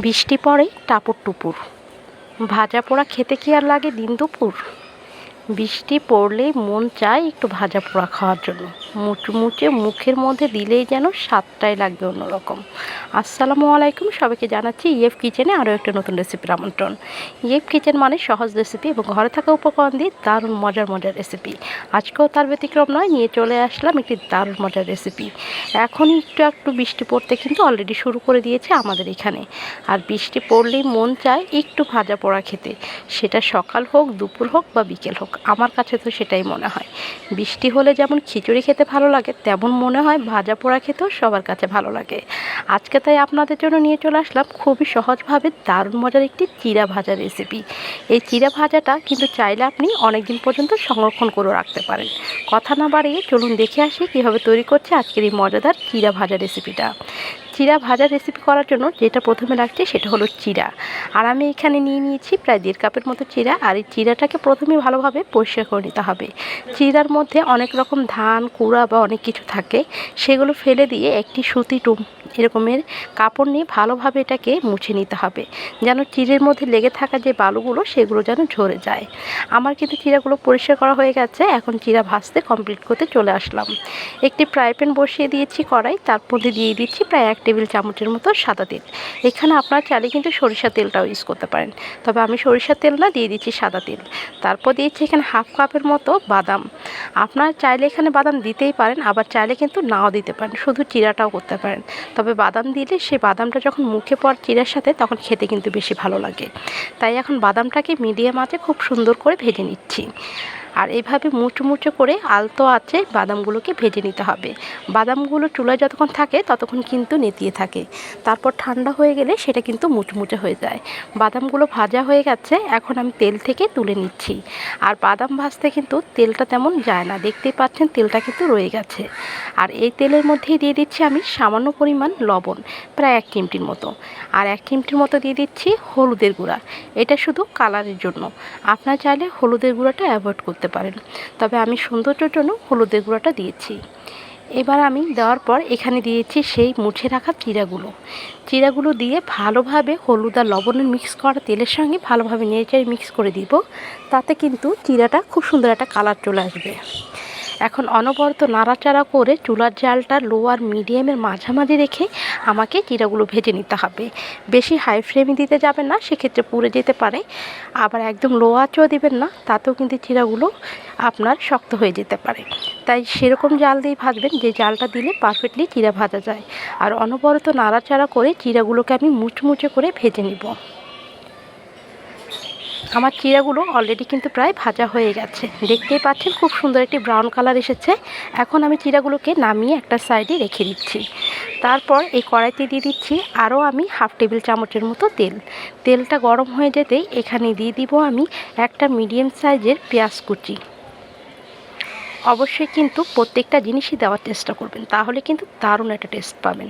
বৃষ্টি পড়ে টাপুর টুপুর। ভাজা পোড়া খেতে কি আর লাগে দিন দুপুর? বৃষ্টি পড়লেই মন চায় একটু ভাজা পোড়া খাওয়ার জন্য। মুচমুচে মুখের মধ্যে দিলেই যেন স্বাদটাই লাগবে অন্যরকম। আসসালামু আলাইকুম, সবাইকে জানাচ্ছি ইএফ কিচেনে আরও একটা নতুন রেসিপির আমন্ত্রণ। ইএফ কিচেন মানে সহজ রেসিপি এবং ঘরে থাকা উপকরণ দিয়ে দারুণ মজার মজার রেসিপি আজকেও তার ব্যতিক্রম নয়, নিয়ে চলে আসলাম একটি দারুণ মজার রেসিপি এখন একটু একটু বৃষ্টি পড়তে কিন্তু অলরেডি শুরু করে দিয়েছে আমাদের এখানে। আর বৃষ্টি পড়লেই মন চায় একটু ভাজা পোড়া খেতে। সেটা সকাল হোক, দুপুর হোক বা বিকেল হোক, আমার কাছে তো সেটাই মনে হয়। বৃষ্টি হলে যেমন খিচুড়ি খেতে ভালো লাগে, তেমন মনে হয় ভাজা পোড়া খেতেও সবার কাছে ভালো লাগে। আজকে তাই আপনাদের জন্য নিয়ে চলে আসলাম খুবই সহজভাবে দারুণ মজার একটি চিরা ভাজা রেসিপি এই চিরা ভাজাটা কিন্তু চাইলে আপনি অনেক দিন পর্যন্ত সংরক্ষণ করে রাখতে পারেন। কথা না বাড়িয়ে চলুন দেখে আসি কীভাবে তৈরি করছে আজকের এই মজাদার চিরা ভাজা রেসিপিটা চিরা ভাজা রেসিপি করার জন্য যেটা প্রথমে লাগছে সেটা হলো চিরা। আর আমি এখানে নিয়ে নিয়েছি প্রায় দেড় কাপের মতো চিরা। আর এই চিরাটাকে প্রথমে ভালোভাবে পরিষ্কার করে নিতে হবে। চিরার মধ্যে অনেক রকম ধান, কুড়া বা অনেক কিছু থাকে। সেগুলো ফেলে দিয়ে একটি সুতি টুম এরকমের কাপড় নিয়ে ভালোভাবে এটাকে মুছে নিতে হবে। যেন চিরের মধ্যে লেগে থাকা যে বালুগুলো, সেগুলো যেন ঝরে যায়। আমার কিন্তু চিরাগুলো পরিষ্কার করা হয়ে গেছে। এখন চিরা ভাজতে কমপ্লিট করতে চলে আসলাম। একটি ফ্রাই প্যান বসিয়ে দিয়েছি কড়াই। তার মধ্যে দিয়ে দিচ্ছি প্রায় এক টেবিল চামচের মতো সাদা তেল। এখানে আপনার চাইলে কিন্তু সরিষা তেলটাও ইউজ করতে পারেন। তবে আমি সরিষার তেল না, দিয়ে দিচ্ছি সাদা তেল। তারপর দিয়েছি এখানে হাফ কাপের মতো বাদাম। আপনার চাইলে এখানে বাদাম দিতেই পারেন, আবার চাইলে কিন্তু নাও দিতে পারেন। শুধু চিরাটাও করতে পারেন। তবে বাদাম দিলে সেই বাদামটা যখন মুখে পড় চিরার সাথে, তখন খেতে কিন্তু বেশি ভালো লাগে। তাই এখন বাদামটাকে মিডিয়াম আঁচে খুব সুন্দর করে ভেজে নিচ্ছি। আর এইভাবে মুচমুচো করে আলতো আছে বাদামগুলোকে ভেজে নিতে হবে। বাদামগুলো চুলায় যতক্ষণ থাকে ততক্ষণ কিন্তু নেতিয়ে থাকে। তারপর ঠান্ডা হয়ে গেলে সেটা কিন্তু মুচমুচে হয়ে যায়। বাদামগুলো ভাজা হয়ে গেছে, এখন আমি তেল থেকে তুলে নিচ্ছি। আর বাদাম ভাজতে কিন্তু তেলটা তেমন যায় না, দেখতেই পাচ্ছেন তেলটা কিন্তু রয়ে গেছে। আর এই তেলের মধ্যেই দিয়ে দিচ্ছি আমি সামান্য পরিমাণ লবণ, প্রায় এক চিমটির মতো। আর এক চিমটির মতো দিয়ে দিচ্ছি হলুদের গুঁড়া। এটা শুধু কালারের জন্য। আপনার চাইলে হলুদের গুঁড়াটা অ্যাভয়েড করতে পারেন। তবে আমি সৌন্দর্যের জন্য হলুদের গুঁড়াটা দিয়েছি। এবার আমি দেওয়ার পর এখানে দিয়েছি সেই মুছে রাখা চিরাগুলো। চিরাগুলো দিয়ে ভালোভাবে হলুদ আর লবণের মিক্স করা তেলের সঙ্গে ভালোভাবে নেড়ে মিক্স করে দিব। তাতে কিন্তু চিরাটা খুব সুন্দর একটা কালার চলে আসবে। এখন অনবরত নাড়াচাড়া করে চুলার জালটা লো আর মিডিয়ামের মাঝামাঝি রেখে আমাকে চিরাগুলো ভেজে নিতে হবে। বেশি হাই ফ্লেমে দিতে যাবেন না, সেক্ষেত্রে পুড়ে যেতে পারে। আবার একদম লো আঁচও দেবেন না, তাতেও কিন্তু চিরাগুলো আপনার শক্ত হয়ে যেতে পারে। তাই সেরকম জাল দিয়ে ভাজবেন, যে জালটা দিলে পারফেক্টলি চিরা ভাজা যায়। আর অনবরত নাড়াচাড়া করে চিরাগুলোকে আমি মুচমুচে করে ভেজে নিব। আমার চিড়াগুলো অলরেডি কিন্তু প্রায় ভাজা হয়ে গেছে। দেখতেই পাচ্ছেন খুব সুন্দর একটি ব্রাউন কালার এসেছে। এখন আমি চিড়াগুলোকে নামিয়ে একটা সাইডে রেখে দিচ্ছি। তারপর এই কড়াইতে দিয়ে দিচ্ছি আরও আমি হাফ টেবিল চামচের মতো তেল। তেলটা গরম হয়ে যেতেই এখানে দিয়ে দিব আমি একটা মিডিয়াম সাইজের পেঁয়াজ কুচি। অবশ্যই কিন্তু প্রত্যেকটা জিনিসই দেওয়ার চেষ্টা করবেন। তাহলে কিন্তু দারুণ একটা টেস্ট পাবেন।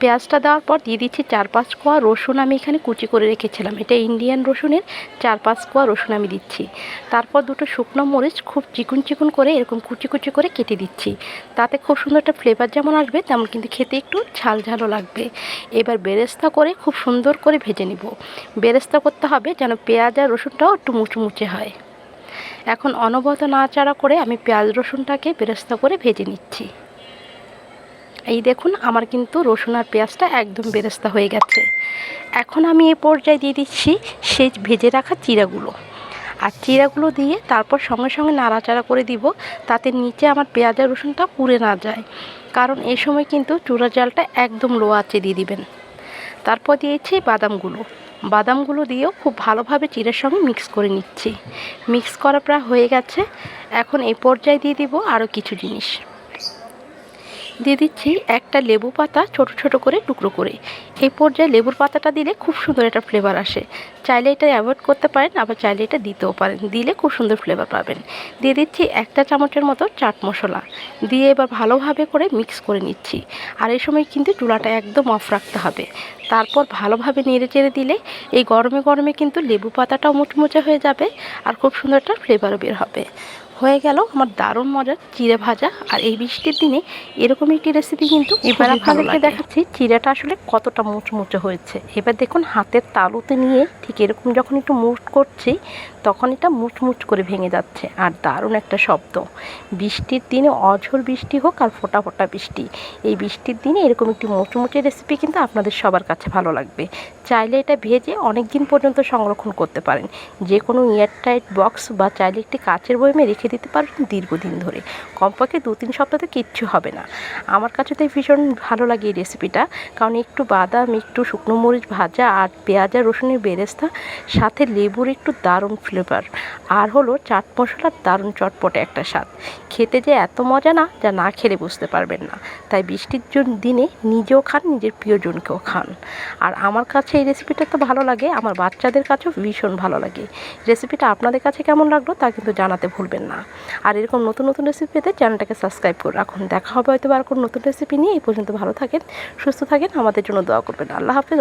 পেঁয়াজটা দেওয়ার পর দিয়ে দিচ্ছি চার পাঁচ কোয়া রসুন আমি এখানে কুচি করে রেখেছিলাম। এটা ইন্ডিয়ান রসুনের চার পাঁচ কোয়া রসুন আমি দিচ্ছি। তারপর দুটো শুকনো মরিচ খুব চিকুন চিকুন করে এরকম কুচি কুচি করে কেটে দিচ্ছি। তাতে খুব সুন্দর একটা ফ্লেভার যেমন আসবে, তেমন কিন্তু খেতে একটু ঝাল ঝালও লাগবে। এবার বেরেস্তা করে খুব সুন্দর করে ভেজে নিব। বেরেস্তা করতে হবে যেন পেঁয়াজ আর রসুনটাও একটু মুচমুচে হয়। এখন অনবত নাড়াচাড়া করে আমি পেঁয়াজ রসুনটাকে বেরেস্তা করে ভেজে নিচ্ছি। এই দেখুন, আমার কিন্তু রসুন আর পেঁয়াজটা একদম বেরেস্তা হয়ে গেছে। এখন আমি এ পর্যায়ে দিয়ে দিচ্ছি সেই ভেজে রাখা চিরাগুলো। আর চিরাগুলো দিয়ে তারপর সঙ্গে সঙ্গে নাড়াচাড়া করে দিব, তাতে নিচে আমার পেঁয়াজ আর রসুনটা পুড়ে না যায়। কারণ এই সময় কিন্তু চূড়া জালটা একদম লো আঁচে দিয়ে দিবেন। তারপর দিয়েছি বাদামগুলো। বাদামগুলো দিয়েও খুব ভালোভাবে চিড়ের সঙ্গে মিক্স করে নিচ্ছি। মিক্স করা প্রায় হয়ে গেছে। এখন এই পর্যায়ে দিয়ে দিব আরও কিছু জিনিস। দিয়ে দিচ্ছি একটা লেবু পাতা ছোট ছোট করে টুকরো করে। এই পর্যায়ে লেবুর পাতাটা দিলে খুব সুন্দর একটা ফ্লেভার আসে। চাইলে এটা অ্যাভয়েড করতে পারেন, আবার চাইলে এটা দিতেও পারেন। দিলে খুব সুন্দর ফ্লেভার পাবেন। দিয়ে দিচ্ছি একটা চামচের মতো চাট মশলা। দিয়ে এবার ভালোভাবে করে মিক্স করে নিচ্ছি। আর এই সময় কিন্তু চুলাটা একদম অফ রাখতে হবে। তারপর ভালোভাবে নেড়ে চেড়ে দিলে এই গরমে গরমে কিন্তু লেবু পাতাটাও মুচমুচে হয়ে যাবে আর খুব সুন্দর একটা ফ্লেভারও বের হবে। হয়ে গেল আমার দারুণ মজার চিড়ে ভাজা। আর এই বৃষ্টির দিনে এরকম একটি রেসিপি কিন্তু এবার আপনাদেরকে দেখাচ্ছি চিড়েটা আসলে কতটা মুচমুচে হয়েছে। এবার দেখুন হাতের তালুতে নিয়ে ঠিক এরকম যখন একটু মুট করছি তখন এটা মুচমুচ করে ভেঙে যাচ্ছে। আর দারুণ একটা শব্দ। বৃষ্টির দিনে অঝোর বৃষ্টি হোক আর ফোটা ফোটা বৃষ্টি এই বৃষ্টির দিনে এরকম একটি মুচমুচে রেসিপি কিন্তু আপনাদের সবার কাছে ভালো লাগবে। চাইলে এটা ভেজে অনেক দিন পর্যন্ত সংরক্ষণ করতে পারেন। যে কোনো এয়ারটাইট বক্স বা চাইলে একটি কাচের বয়মে রেখে দিতে পারবেন দীর্ঘদিন ধরে। কমপক্ষে দু তিন সপ্তাহে কিচ্ছু হবে না। আমার কাছে তো ভীষণ ভালো লাগে এই রেসিপিটা কারণ একটু বাদাম, একটু শুকনো মরিচ ভাজা আর পেঁয়াজ আর রসুনের বেরেস্তা, সাথে লেবুর একটু দারুণ ফ্লেভার আর হলো চাট মশলার দারুণ চটপটে একটা স্বাদ। খেতে যে এত মজা না, যা না খেলে বুঝতে পারবেন না। তাই বৃষ্টির জন দিনে নিজেও খান, নিজের প্রিয়জনকেও খান। আর আমার কাছে এই রেসিপিটা তো ভালো লাগে, আমার বাচ্চাদের কাছেও ভীষণ ভালো লাগে। রেসিপিটা আপনাদের কাছে কেমন লাগল তা কিন্তু জানাতে ভুলবেন না। আর এরকম নতুন নতুন রেসিপি পেতে চ্যানেলটাকে সাবস্ক্রাইব করে রাখুন। দেখা হবে হয়তো আর কোনো নতুন রেসিপি নিয়ে। এই পর্যন্ত ভালো থাকেন, সুস্থ থাকেন, আমাদের জন্য দোয়া করবেন। আল্লাহ হাফেজ